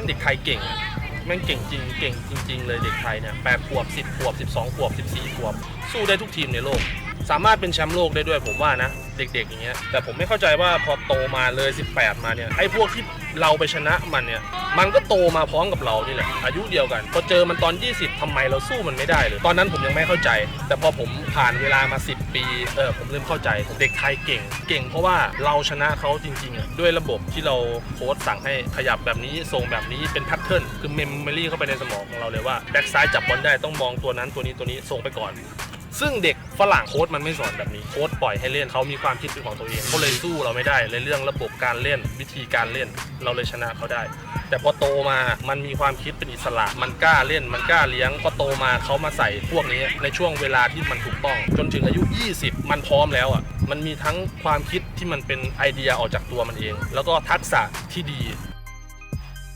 ม่งเด็กไทยเก่งแม่งเก่งจริงเก่งจริง ๆ เลยเด็กไทยเนี่ยแปดขวบสิบขวบสิบสองขวบสิบสี่ขวบ สู้ได้ทุกทีมในโลก สามารถเป็นแชมป์โลกได้ด้วยผมว่านะ เด็กๆอย่างเงี้ยแต่ผมไม่เข้าใจว่าพอโตมาเลย 18 มาเนี่ยไอ้พวกที่เราไปชนะมันเนี่ย มันก็โตมาพร้อมกับเรานี่แหละอายุเดียวกันพอเจอมันตอน 20ทำไมเราสู้มันไม่ได้เลยตอนนั้นผมยังไม่เข้าใจ แต่พอผมผ่านเวลามา 10 ปีเออผมเริ่มเข้าใจเด็กไทยเก่ง เก่งเพราะว่าเราชนะเขาจริงๆอะด้วยระบบที่เราโค้ชสั่งให้ขยับแบบนี้ส่งแบบนี้เป็นแพทเทิร์นคือเมมโมรี่เข้าไปในสมองของเราเลยว่าแบ็กซ้ายจับบอลได้ต้องมองตัวนั้นตัวนี้ตัวนี้ส่งไปก่อน ซึ่งเด็กฝรั่งโค้ชมันไม่สอนแบบนี้โค้ชปล่อยให้เล่นเขามีความคิดเป็นของตัวเองเขาเลยสู้เราไม่ได้ในเรื่องระบบการเล่นวิธีการเล่นเราเลยชนะเขาได้ แต่พอโตมามันมีความคิดเป็นอิสระ มันกล้าเล่น มันกล้าเลี้ยงพอโตมาเขามาใส่พวกนี้ในช่วงเวลาที่มันถูกต้อง จนถึงอายุ 20 มันพร้อมแล้วอะมันมีทั้งความคิดที่มันเป็นไอเดียออกจากตัวมันเอง แล้วก็ทักษะที่ดี